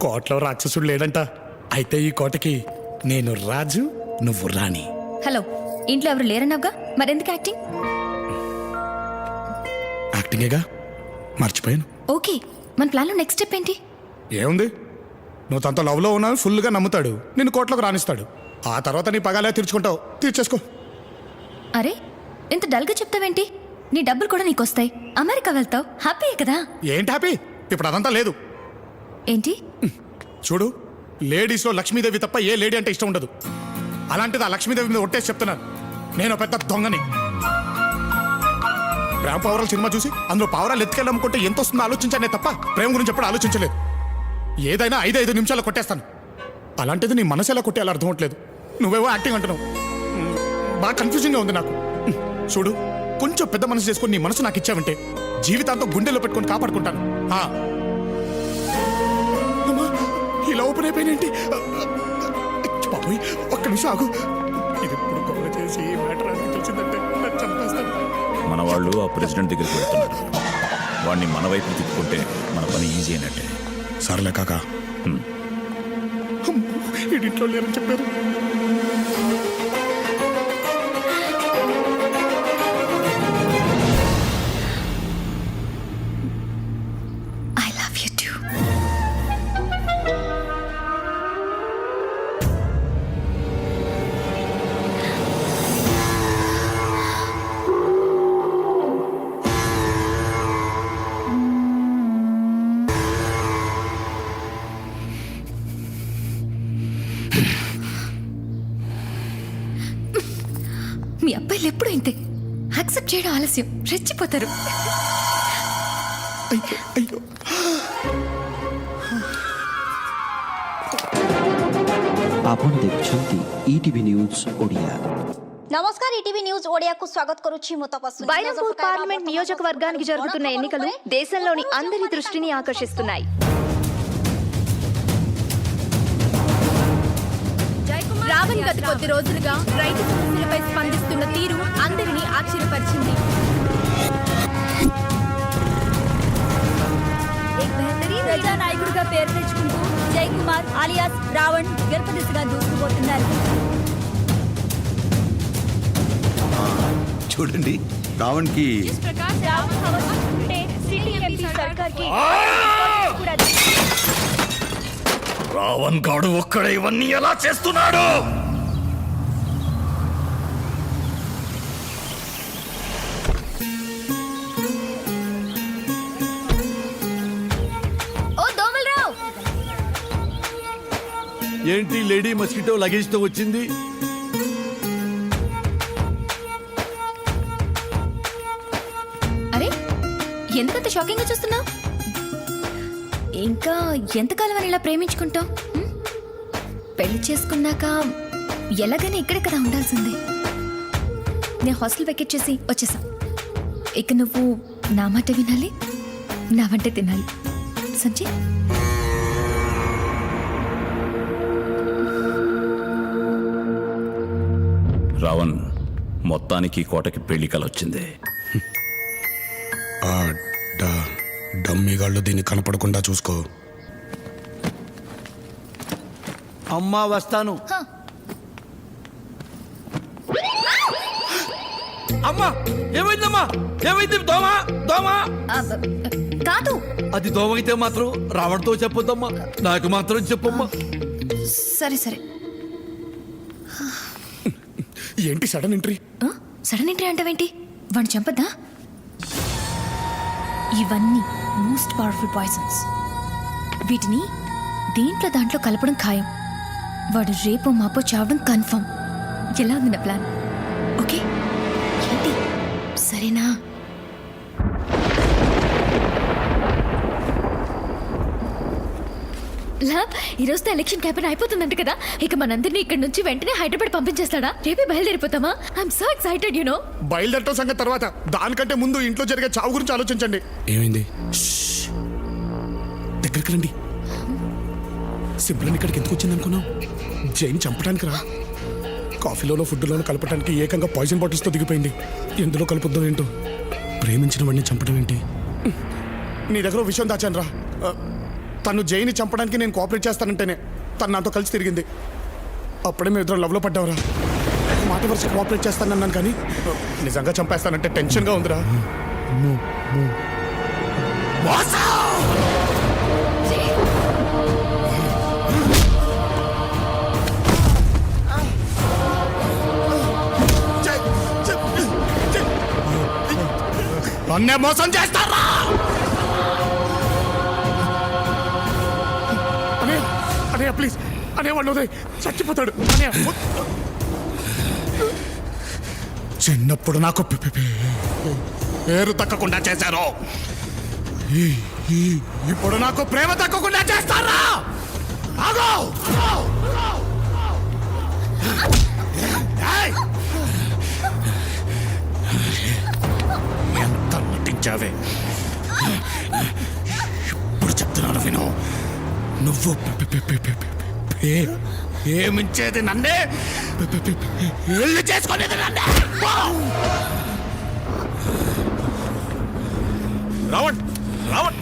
కోటలో రాక్షసుడు లేడంట. అయితే ఈ కోటకి నేను రాజు నువ్వు రాణి. హలో ఇంట్లో ఎవరు లేరన్నావుగా? మరెందుకు యాక్టింగ్? యాక్టింగేగా? మర్చిపోయాను. ఓకే మన ప్లాన్లో నెక్స్ట్ స్టెప్ ఏంటి? ఏముంది? నువ్వు తనతో లవ్లో ఉన్నావు ఫుల్గా నమ్ముతాడు. నిన్ను కోట్లోకి రాణిస్తాడు ఆ తర్వాత నీ పగాలే తీర్చుకుంటావు. తీర్చేసుకో. అరే ఇంత డల్గా చెప్తావేంటి? నీ డబ్బులు కూడా నీకు వస్తాయి అమెరికా వెళ్తావు. హ్యాపీయే కదా? ఏంటి హ్యాపీ? ఇప్పుడు అదంతా లేదు. ఏంటి? చూడు లేడీస్లో లక్ష్మీదేవి తప్ప ఏ లేడీ అంటే ఇష్టం ఉండదు. అలాంటిది ఆ లక్ష్మీదేవి మీద ఒట్టేసి చెప్తున్నాను. నేను పెద్ద దొంగని. ప్రేమ పావురాలు సినిమా చూసి అందులో పావురాలు ఎత్తుకెళ్ళమ్ముకుంటే ఎంత వస్తుందో ఆలోచించానే తప్ప ప్రేమ గురించి ఎప్పుడు ఆలోచించలేదు. ఏదైనా ఐదు ఐదు నిమిషాలు కొట్టేస్తాను. అలాంటిది నీ మనసు ఎలా కొట్టేయాలో అర్థం అవట్లేదు. నువ్వేవో యాక్టింగ్ అంటున్నావు. బాగా కన్ఫ్యూజింగ్గా ఉంది నాకు. చూడు కొంచెం పెద్ద మనసు చేసుకొని నీ మనసు నాకు ఇచ్చావంటే జీవితాంతం గుండెలో పెట్టుకొని కాపాడుకుంటాను. ఇలా ఓపెన్ అయిపోయినేంటి బాబోయ్ ఒక్క నిమిషం ఆగు. ఇది ఇప్పుడు గొడవ చేసి మ్యాటర్ అని తెలిసిందంటే నన్ను చంపేస్తాను. మన వాళ్ళు ఆ ప్రెసిడెంట్ దగ్గరికి వెళ్తున్నారు. వాడిని మన వైపు తిప్పుకుంటే మన పని ఈజీ అయినట్టే. సర్లే కాక. ఇంట్లో లేరని చెప్పారు. ఆలస్యం. రెచ్చిపోతారు. అయ్యో আপন দেখছেন ইটিভি নিউজ నమస్కారం ఈటీవీ న్యూస్ ఓడియాకు స్వాగత్ కొరుచి బైరంపూర్ పార్లమెంట్ నియోజకవర్గానికి జరుగుతున్న ఎన్నికలు దేశంలోని అందరి దృష్టిని ఆకర్షిస్తున్నాయి. రావణ్ గత కొద్ది రోజులుగా రైతు సమస్యలపై స్పందిస్తున్న తీరు అందరినీ ఆశ్చర్యపరిచింది. ప్రజానాయకుడిగా పేరు తెచ్చుకుంటూ జయ్ కుమార్ ఆలియాస్ రావణ్ గర్భదశగా దూసుకుపోతున్నారు. చూడండి రావణ్కి సిటీ ఎంపీ సర్కార్కి రావణ్ గాడు ఒక్కడే ఇవన్నీ ఎలా చేస్తున్నాడు? ఓ దోమలరావు! ఏంటి లేడీ మస్కిటో లగేజ్తో వచ్చింది? అరే ఎందుకంత షాకింగ్గా చూస్తున్నావు? ఇంకా ఎంతకాలం అని ఇలా ప్రేమించుకుంటాం పెళ్ళి చేసుకున్నాక ఎలాగైనా ఇక్కడే కదా ఉండాల్సిందే. నేను హాస్టల్ వెకెట్ చేసి వచ్చేసా. ఇక నువ్వు నా మాట వినాలి నా వంట తినాలి. సంజయ్? రావణ్ మొత్తానికి కోటకి పెళ్ళి కలొచ్చింది డమ్మీగాళ్ళు దీన్ని కనపడకుండా చూసుకో. అమ్మా వస్తాను. అమ్మా ఏమైందమ్మా? ఏమైంది? దోమ? దోమ? కాదు. అది దోమ అయితే మాత్రం రావణ్తో చెప్పొద్దమ్మా. నాకు మాత్రం చెప్పమ్మా. సరే సరే. ఏంటి సడన్ ఎంట్రీ? ఆ? సడన్ ఎంట్రీ అంటావేంటి వాడిని చంపద్దా? ఇవన్నీ. మోస్ట్ పవర్ఫుల్ పాయిజన్స్ వీటిని దేంట్లో దాంట్లో కలపడం ఖాయం. వాడు రేపో మాపో చావడం కన్ఫర్మ్. ఎలా ఉంది నా ప్లాన్? ఓకే? ఏంటి? సరేనా? లా ఈరోజుతో ఎలక్షన్ క్యాంపెయిన్ అయిపోతుందంట కదా. ఇక మనందరినీ ఇక్కడ నుంచి వెంటనే హైదరాబాద్ పంపించేస్తాడా? రేపే బయలుదేరిపోతామా? I'm so excited you know బయలుదేరటం సంగతి తర్వాత. దానికంటే ముందు ఇంట్లో జరిగే చావు గురించి ఆలోచించండి. ఏమైంది? దగ్గరికి రండి. సింపుల్ ఇక్కడికి ఎందుకు వచ్చింది అనుకున్నావు జైన్ చంపడానికి రా. కాఫీలోనో ఫుడ్లోనో కలపడానికి ఏకంగా పాయిజన్ బాటిల్స్తో దిగిపోయింది. ఎందులో కలుపుద్దాం ఏంటో? ప్రేమించిన వాడిని చంపడం ఏంటి? నీ దగ్గర ఓ విషయం దాచాను రా తను జైని చంపడానికి నేను కోఆపరేట్ చేస్తానంటేనే తను నాతో కలిసి తిరిగింది. అప్పుడే మేము ఇద్దరం లవ్లో పడ్డావురా. మాట వరుస కోఆపరేట్ చేస్తానన్నాను కానీ నిజంగా చంపేస్తానంటే టెన్షన్గా ఉందిరా. నన్నే మోసం చేస్తారా? అనయ్య ప్లీజ్. అనే వాడు చచ్చిపోతాడు. అనయ్య చిన్నప్పుడు నాకు పేరు తక్కకుండా చేశారు. ఇప్పుడు నాకు ప్రేమ తక్కకుండా చేస్తారా? ఆగో! ఎంత నటించావే? ఇప్పుడు చెప్తున్నాను విను. నువ్వు పి- పి- పి- పి- పి- పి- పి- ప్రేమించేది నన్నే. పి- పి- పి- పి- పెళ్ళి చేసుకునేది నన్నే! రావణ్ రావణ్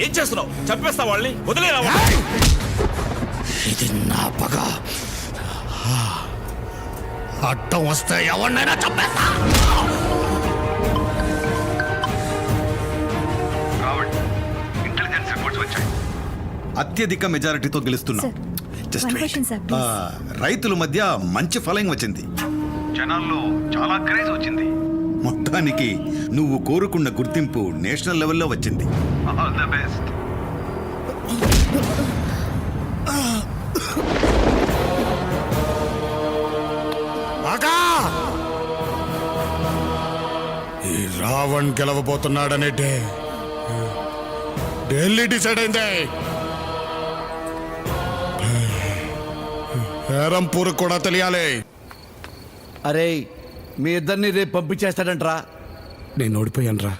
ఏం చేస్తున్నావు? చంపేస్తా వాళ్ళని? వదిలే రావణ్! ఇది నా పగ. అడ్డం వస్తే ఎవరినైనా చంపేస్తా. అత్యధిక మెజారిటీతో గెలుస్తున్నాం. జస్ట్. రైతుల మధ్య మంచి ఫాలోయింగ్ వచ్చింది. జనాల్లో చాలా క్రేజ్ వచ్చింది. మొత్తానికి నువ్వు కోరుకున్న గుర్తింపు నేషనల్ లెవెల్లో వచ్చింది. ఆల్ ద బెస్ట్ ఈ రావణ్ గెలవబోతున్నాడనే ఢిల్లీ డిసైడ్ అయింది. హేరంపూర్ కూడా తెలియాలి. అరే మీ ఇద్దరిని రేపు పంపించేస్తాడంట్రా. నేను ఓడిపోయాను రా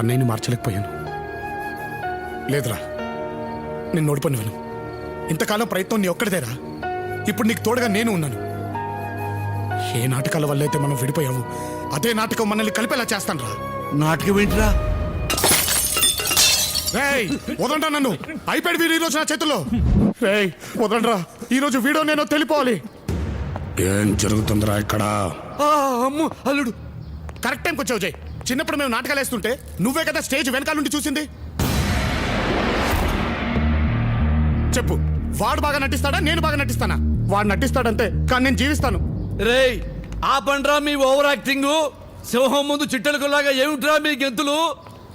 అన్నయ్యని మార్చలేకపోయాను. లేదురా నేను ఓడిపోయినవను ఇంతకాలం ప్రయత్నం నీ ఒక్కడిదేరా. ఇప్పుడు నీకు తోడుగా నేను ఉన్నాను. ఏ నాటకాల వల్ల అయితే మనం విడిపోయాము అదే నాటకం మనల్ని కలిపేలా చేస్తాను రా నాటకం ఏంట్రా? రేయ్ వదండ్రా నన్ను. అయిపోయాడు వీడు ఈరోజు నా చేతుల్లో. రేయ్ వదండ్రా ఈరోజు వీడో నేను తెలిపోవాలి. ఏం జరుగుతుందిరా ఇక్కడ? ఆ, అమ్ము అల్లుడు. కరెక్ట్ టైంకి వచ్చావు జై. చిన్నప్పుడు మేము నాటకాలు వేస్తుంటే నువ్వే కదా స్టేజ్ వెనకాల నుండి చూసింది. చెప్పు వాడు బాగా నటిస్తాడా నేను బాగా నటిస్తానా? వాడు నటిస్తాడంతే కానీ నేను జీవిస్తాను. రేయ్ ఆ పండ్రా మీ ఓవర్ యాక్టింగ్. సింహం ముందు చిట్టెలకులాగా ఏమిట్రా మీ గెంతులు?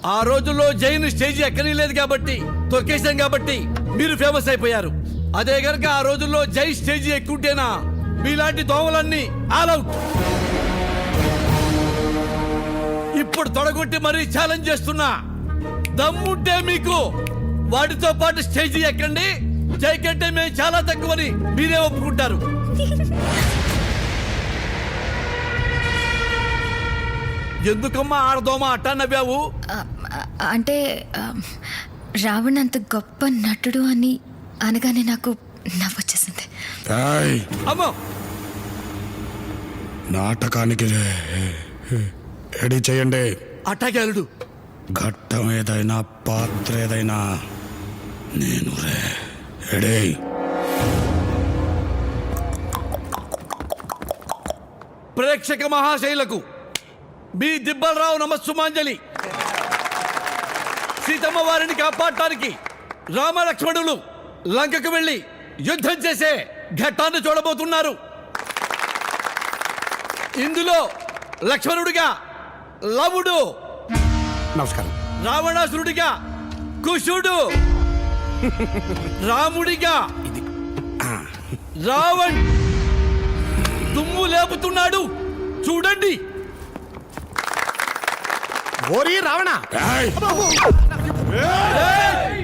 ఆ రోజుల్లో జైన్ స్టేజ్ ఎక్కనీ లేదు కాబట్టి తొక్కేశాం కాబట్టి. మీరు ఫేమస్ అయిపోయారు. అదే గనక ఆ రోజుల్లో జై స్టేజీ ఎక్కుంటేనా మీలాంటి దోమలన్నీ ఆల్ అవుట్. ఇప్పుడు తొడగొట్టి మరీ ఛాలెంజ్ చేస్తున్నా. దమ్ముంటే మీకు. వాటితో పాటు స్టేజీ ఎక్కండి. జై కంటే మేము చాలా తక్కువని మీరే ఒప్పుకుంటారు. ఎందుకమ్మా ఆడదోమా అట్టా నవ్వావు? అంటే రావణ్ అంత గొప్ప నటుడు అని అనగానే నాకు నవ్వొచ్చేసింది. ఏయ్, అమ్మో! నాటకానికి రెడీ చేయండి. అల్లుడు. ఘట్టం ఏదైనా పాత్ర ఏదైనా నేను రే రెడీ. ప్రేక్షక మహాశైలకు బి దిబ్బలరావు నమస్సుమాంజలి. సీతమ్మ వారిని కాపాడటానికి రామలక్ష్మణులు లంకకు వెళ్ళి యుద్ధం చేసే ఘట్టాన్ని చూడబోతున్నారు. ఇందులో లక్ష్మణుడిగా లవుడు నమస్కారం. రావణాసురుడిగా కుశుడు రాముడిగా రావణ్ దుమ్ము లేపుతున్నాడు. చూడండి. ఓరి రావణ!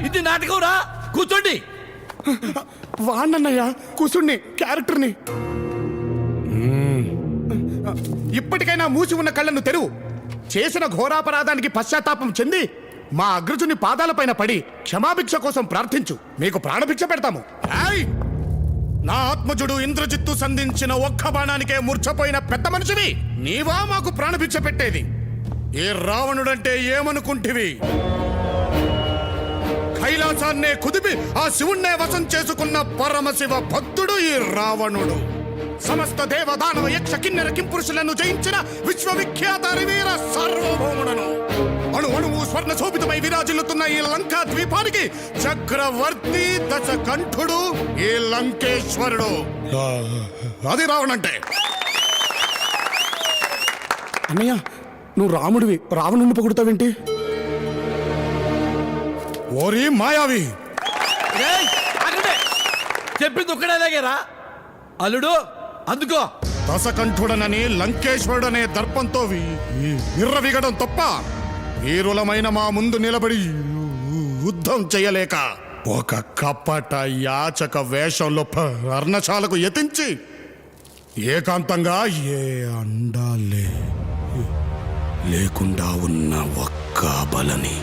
ఇది నాటకం రా కూర్చోండి. వాణ్ణన్నయ్య కుసుణ్ణి క్యారెక్టర్ని. ఇప్పటికైనా మూసి ఉన్న కళ్ళను తెరువు. చేసిన ఘోరాపరాధానికి పశ్చాత్తాపం చెంది మా అగ్రజుని పాదాలపైన పడి క్షమాభిక్ష కోసం ప్రార్థించు. మీకు ప్రాణభిక్ష పెడతాము! నా ఆత్మజుడు ఇంద్రజిత్తు సంధించిన ఒక్క బాణానికే మూర్ఛపోయిన పెద్ద మనిషివి. నీవా మాకు ప్రాణభిక్ష పెట్టేది? ఏ రావణుడంటే ఏమనుకుంటివి? కైలాసాన్నే కుదిపి ఆ శివుణ్ణే వశం చేసుకున్న పరమశివ భక్తుడు ఈ రావణుడు. సమస్త దేవదానవ యక్ష కిన్నెర కింపురుషులను జయించిన విశ్వవిఖ్యాత వీర సార్వభౌముడను. అణు అణువు స్వర్ణ శోభితమై విరాజిల్లుతున్న ఈ లంకా ద్వీపానికి చక్రవర్తి దశ కంఠుడు ఈ లంకేశ్వరుడు. అది రావణంటే. అన్నయ్య నువ్వు రాముడివి. రావణుని పొగుడుతావేంటి? ఓరి మాయావి. చెప్పింది ఒక్కడేలాగేరా అల్లుడు అందుకో. దశకంఠుడనని లంకేశ్వరుడనే దర్పంతో విర్రవిగడం తప్ప వీరులమైన మా ముందు నిలబడి యుద్ధం చేయలేక ఒక కపట యాచక వేషంలో పర్ణశాలకు యతించి ఏకాంతంగా ఏ అండాలే లేకుండా ఉన్న ఒక్క బలని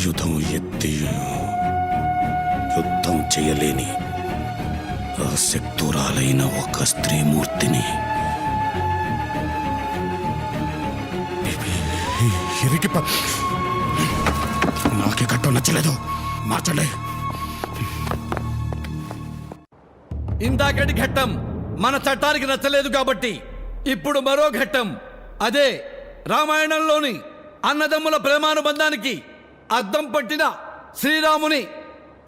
ఆయుధం ఎత్తి యుద్ధం చేయలేని శక్తురాలైన ఒక స్త్రీమూర్తిని. ఇరికి నాకే కట్టం నచ్చలేదు. మార్చండి. ఇందాకటి ఘట్టం మన చట్టానికి నచ్చలేదు కాబట్టి ఇప్పుడు మరో ఘట్టం. అదే రామాయణంలోని అన్నదమ్ముల ప్రేమానుబంధానికి అద్దం పట్టిన శ్రీరాముని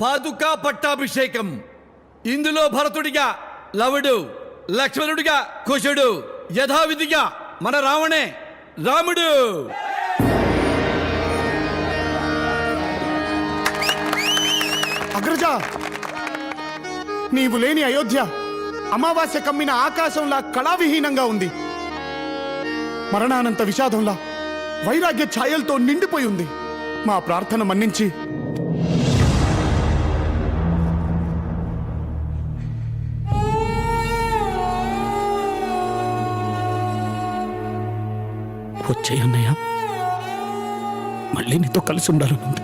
పాదుకా పట్టాభిషేకం. ఇందులో భరతుడిగా లవుడు లక్ష్మణుడిగా కుశుడు యథావిధిగా మన రావణే రాముడు. అగ్రజ నీవు లేని అయోధ్య అమావాస్య కమ్మిన ఆకాశంలా కళావిహీనంగా ఉంది. మరణానంత విషాదంలా వైరాగ్య ఛాయలతో నిండిపోయి ఉంది. మా ప్రార్థన మన్నించి. వచ్చే అన్నయ్య మళ్ళీ నీతో కలిసి ఉండాలనుంది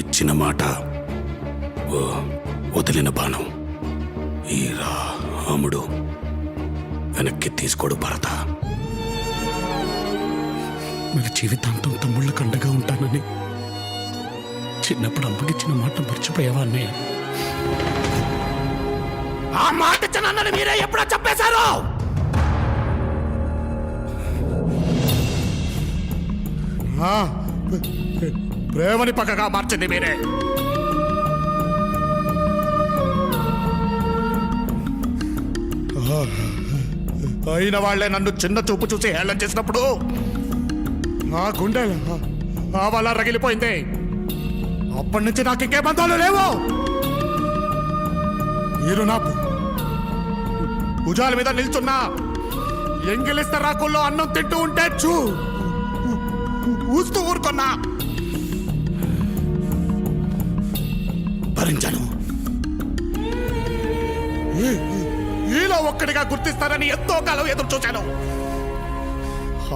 ఇచ్చిన మాట ఓ వదిలిన బాణం. రాముడు వెనక్కి తీసుకోడు భరత. మరి జీవితాంతం తమ్ముళ్ళ కండగా ఉంటానని చిన్నప్పుడు అమ్మకిచ్చిన మాట మర్చిపోయావా అన్నయ్య? ఆ మాట ఇచ్చిన మీరే ఎప్పుడో చెప్పేశారు! ప్రేమని పక్కగా మార్చింది మీరే. అయిన వాళ్ళే నన్ను చిన్న చూపు చూసి హేళన చేసినప్పుడు నా గుండె ఆ రగిలిపోయింది. అప్పటి నుంచి నాకు ఇంకే బంధాలు లేవు. మీరు నా భుజాల మీద నిల్చున్నా ఎంగిలిస్త రాకుల్లో అన్నం తింటూ ఉంటే చూ ఊస్తూ ఊరుకున్నా. ఒక్కడిగా గుర్తిస్తారని ఎంతో కాలం ఎదురు చూశాను.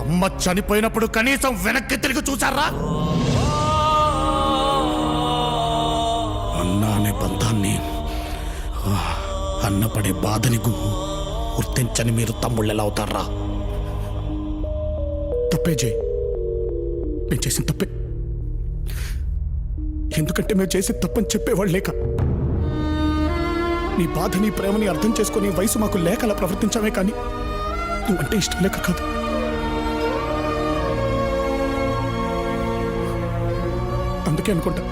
అమ్మ చనిపోయినప్పుడు కనీసం వెనక్కి తిరిగి చూసారా అన్న అనే బంధాన్ని అన్నపడే బాధని గుర్తించని మీరు తమ్ముళ్ళు ఎలా అవుతారా? తప్పే జై. నేను చేసిన తప్పే. ఎందుకంటే మేము చేసే తప్పని చెప్పేవాళ్ళు లేక నీ బాధని ప్రేమని అర్థం చేసుకుని వయసు మాకు లేక అలా ప్రవర్తించామే కానీ నువ్వంటే ఇష్టం లేక కాదు. అందుకే అనుకుంటా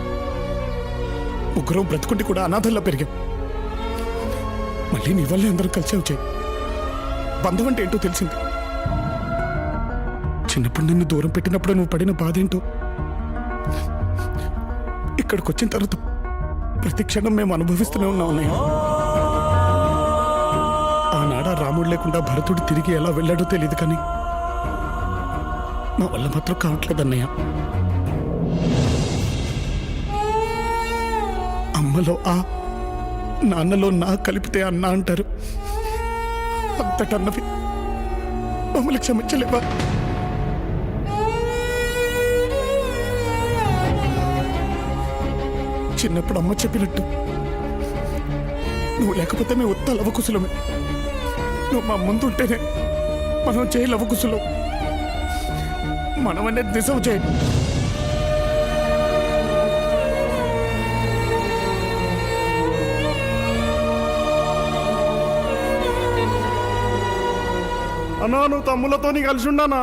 ముగ్గురం బ్రతుకుంటే కూడా అనాథల్లో పెరిగాం. మళ్ళీ నీ వల్లే అందరం కలిసి వచ్చాయి. బంధం అంటే ఏంటో తెలిసింది. చిన్నప్పుడు నిన్ను దూరం పెట్టినప్పుడు నువ్వు పడిన బాధ ఏంటో? ఇక్కడికి వచ్చిన తర్వాత ప్రతి క్షణం మేము అనుభవిస్తూనే ఉన్నాం అన్నయ్య. రాముడు లేకుండా భరతుడు తిరిగి ఎలా వెళ్ళాడో తెలియదు కానీ మా వల్ల మాత్రం కావట్లేదన్నయ్య అమ్మలో ఆ నాన్నలో నా కలిపితే అన్న అంటారు. అంతటన్నవి మమ్మల్ని క్షమించలేవా? చిన్నప్పుడు అమ్మ చెప్పినట్టు నువ్వు లేకపోతే మేము ఉత్త లవకుశలమే నువ్వు మా ముందుంటేనే మనం చేయి లవకుశలం మనం అనేది నిజం చేయండి. అన్నా నువ్వు తమ్ములతో కలిసి ఉండనా?